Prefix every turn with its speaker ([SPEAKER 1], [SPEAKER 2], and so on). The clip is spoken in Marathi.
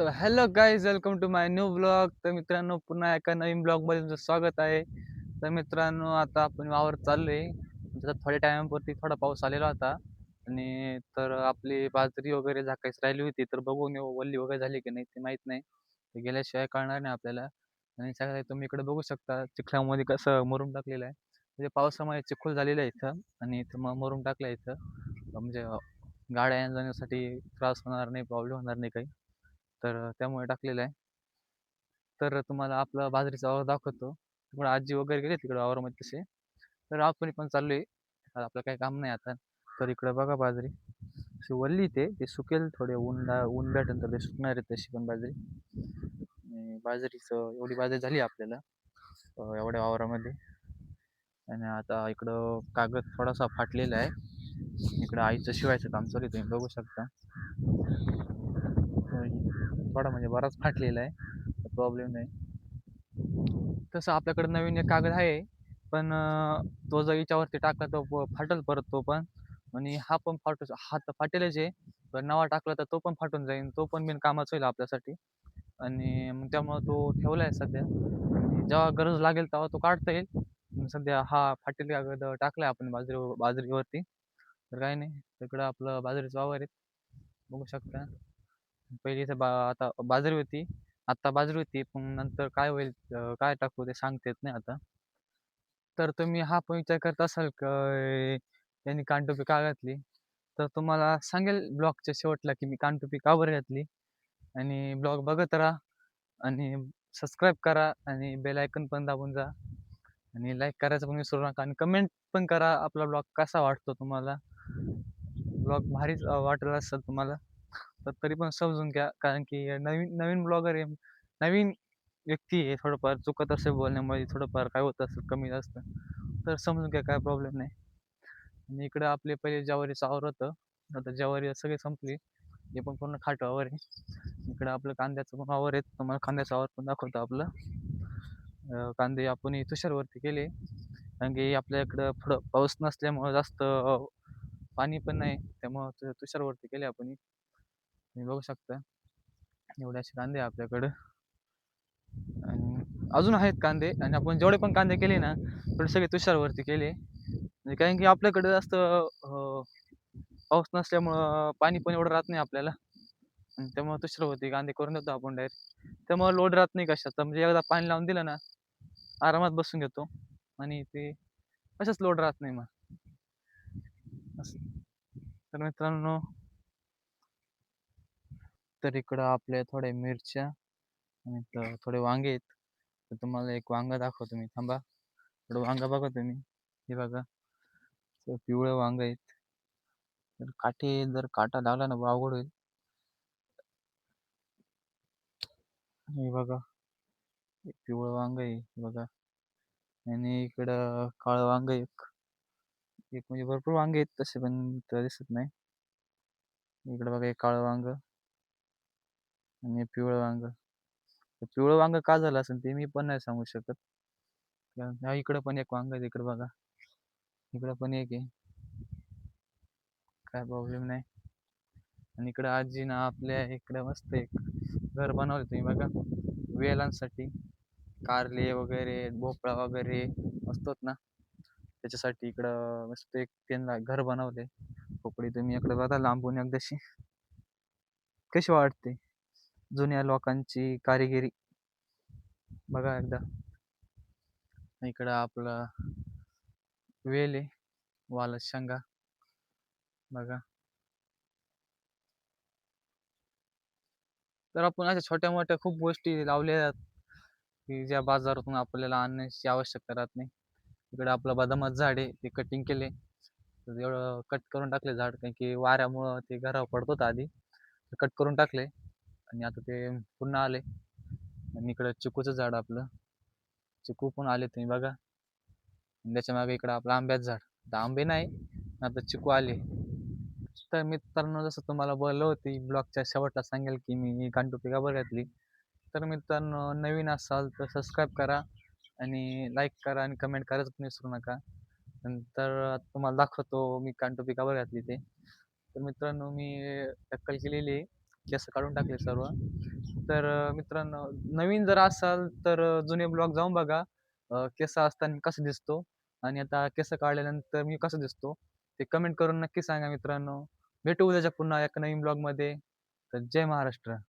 [SPEAKER 1] तर hello guys welcome to my new blog. तर मित्रांनो पुन्हा एका नवीन ब्लॉगमध्ये तुमचं स्वागत आहे. तर मित्रांनो आता आपण वावर चाललोय. त्याचा थोड्या टायमापुरती थोडा पाऊस आलेला होता. आणि तर आपली बाजरी वगैरे झाकायच राहिली होती. तर बघून येऊ वल्ली वगैरे झाली की नाही ते माहीत नाही. ते गेल्याशिवाय कळणार नाही आपल्याला. आणि सगळ्या तुम्ही इकडे बघू शकता चिखलामध्ये कसं मरून टाकलेलं आहे. म्हणजे पावसामुळे चिखल झालेलं आहे इथं. आणि इथं मग मरून टाकलं आहे इथं. म्हणजे गाड्या जाण्यासाठी त्रास होणार नाही प्रॉब्लेम होणार नाही काही. तर त्यामुळे टाकलेलं आहे. तर तुम्हाला आपला बाजरीचा वावर दाखवतो. तिकडे आजी वगैरे गेले तिकडे वावरामध्ये तसे. तर आपण पण चाललो आहे आपलं काही काम नाही आता. तर इकडं बघा बाजरी. अशी वल्ली ते ते सुकेल थोडे ऊनला ऊन भेटेल तर ते सुकणार आहे तशी पण बाजरी. आणि बाजरीचं एवढी बाजरी झाली आपल्याला एवढ्या वावरामध्ये. आणि आता इकडं कागद थोडासा फाटलेला आहे. इकडं आईचं शिवायचं काम चालू आहे तुम्ही बघू शकता. थोडा म्हणजे बराच फाटलेला आहे. प्रॉब्लेम नाही. तसं आपल्याकडे नवीन एक कागद आहे. पण तो जर याच्यावरती टाकला तर प- फाटल परत तो पण. आणि हा पण फाटू हा तर फाटेलच आहे. पण नवा टाकला तर तो पण फाटून जाईल तो पण बिन कामाचा होईल आपल्यासाठी. आणि मग त्यामुळं तो ठेवला आहे सध्या. आणि जेव्हा गरज लागेल तेव्हा तो काढता येईल. सध्या हा फाटेल कागद टाकला आहे आपण बाजरी बाजरीवरती. तर काही नाही. तिकडं आपलं बाजरीचं वावर आहे. बघू शकता. पहिली तर बा आता बाजरी होती. आत्ता बाजरी होती पण नंतर काय होईल अं, काय टाकू ते सांगता येत नाही आता. तर तुम्ही हा पण विचार करत असाल क त्यांनी कानटोपी का घातली? तर तुम्हाला सांगेल ब्लॉगच्या शेवटला की मी कानटोपी का बरं घातली? आणि ब्लॉग बघत राहा आणि सबस्क्राईब करा आणि बेल आयकन पण दाबून जा. आणि लाईक करायचं पण विसरू नका आणि कमेंट पण करा आपला ब्लॉग कसा वाटतो तुम्हाला? ब्लॉग भारीच अं, वाटला असेल तुम्हाला. तर तरी पण समजून घ्या. कारण की नवीन नवीन ब्लॉगर आहे नवीन व्यक्ती आहे थोडंफार चुकत असेल बोलण्यामध्ये थोडंफार काय होत असेल कमी जास्त तर समजून घ्या काय प्रॉब्लेम नाही. आणि इकडं आपले पहिले ज्वारी आवर होतं. आता ज्वारी सगळी संपली. हे पण पूर्ण खाट वावर आहे. इकडं आपलं कांद्याचं पण वावर आहे. तुम्हाला कांद्याचं वावर पण दाखवतो आपलं. कांदे आपण तुषारवरती केले. कारण की आपल्या इकडं थोडं पाऊस नसल्यामुळं जास्त पाणी पण नाही. त्यामुळं तुषारवरती केले आपण तुम्ही बघू शकता. एवढे असे कांदे आहे आपल्याकडं. आणि अजून आहेत कांदे आणि आपण जेवढे पण कांदे केले ना तेवढे सगळे तुषारवरती केले. म्हणजे कारण की आपल्याकडे जास्त पाऊस नसल्यामुळं पाणी पण एवढं राहत नाही आपल्याला. आणि त्यामुळे तुषारवरती कांदे करून देतो आपण डायरेक्ट त्यामुळे लोड राहत नाही कशाचा म्हणजे एकदा पाणी लावून दिलं ना आरामात बसून घेतो. आणि ते कशाच लोड राहत नाही मग. असं. तर मित्रांनो तर इकडं आपल्या थोड्या मिरच्या आणि थोडे वांगे आहेत. तर तुम्हाला एक वांगा दाखवतो मी. थांबा. थोडं वांगा बघा तुम्ही. हे बघा. तर पिवळं वांग आहेत. तर काठी जर काटा लागला ना अवघड होईल. हे बघा. पिवळं वांग आहे. बघा. आणि इकडं काळं वांग एक. एक म्हणजे भरपूर वांगे आहेत तसे पण दिसत नाही. इकडं बघा एक काळं वांग. आणि पिवळं वांग. पिवळं वांग का झालं असेल ते मी पण नाही सांगू शकत. कारण हा इकडं पण एक वांग आहे इकडं बघा. इकडं पण एक आहे. काय प्रॉब्लेम नाही. आणि इकडं आजी ना आपल्या इकडं मस्त एक घर बनवलं तुम्ही बघा. वेलांसाठी कारले वगैरे भोपळा वगैरे असतोच ना. त्याच्यासाठी इकडं मस्त एक त्यांना घर बनवले पोकळी तुम्ही इकडे बघा लांबून एकदाशी. कशी वाटते? जुन्या लोकांची कारिगिरी. बघा एकदा. इकडं आपलं वेल आहे वालच शेंगा. बघा. तर आपण अशा छोट्या मोठ्या खूप गोष्टी लावल्या आहेत की ज्या बाजारातून आपल्याला आणण्याची आवश्यकता राहत नाही. इकडे आपलं बदामाचं झाड आहे ते कटिंग केले एवढं कट करून टाकले झाड कारण की वाऱ्यामुळं ते घरावर पडत होतं आधी. कट करून टाकले आणि आता ते पुन्हा आले. आणि इकडं चिकूचं झाड आपलं. चिकू पण आले तुम्ही बघा. त्याच्यामागे इकडं आपलं आंब्याचं झाड. तर आंबे नाही आता चिकू आले. तर मित्रांनो जसं तुम्हाला बोललो होती ब्लॉगच्या शेवटला सांगेल की मी कानटोपी का बरं घातली? तर मित्रांनो नवीन असाल तर सबस्क्राईब करा आणि लाईक करा आणि कमेंट करायचं पण विसरू नका. नंतर तुम्हाला दाखवतो मी कानटोपी का बरं घातली ते. तर मित्रांनो मी टक्कल केलेली आहे. केस काढून टाकले सर्व. तर मित्रांनो नवीन जर असाल तर जुने ब्लॉग जाऊन बघा. केस असताना कसं दिसतो. आणि आता केस काढल्यानंतर मी कसं दिसतो ते कमेंट करून नक्की सांगा मित्रांनो. भेटू उद्याच्या पुन्हा एका नवीन ब्लॉगमध्ये. तर जय महाराष्ट्र.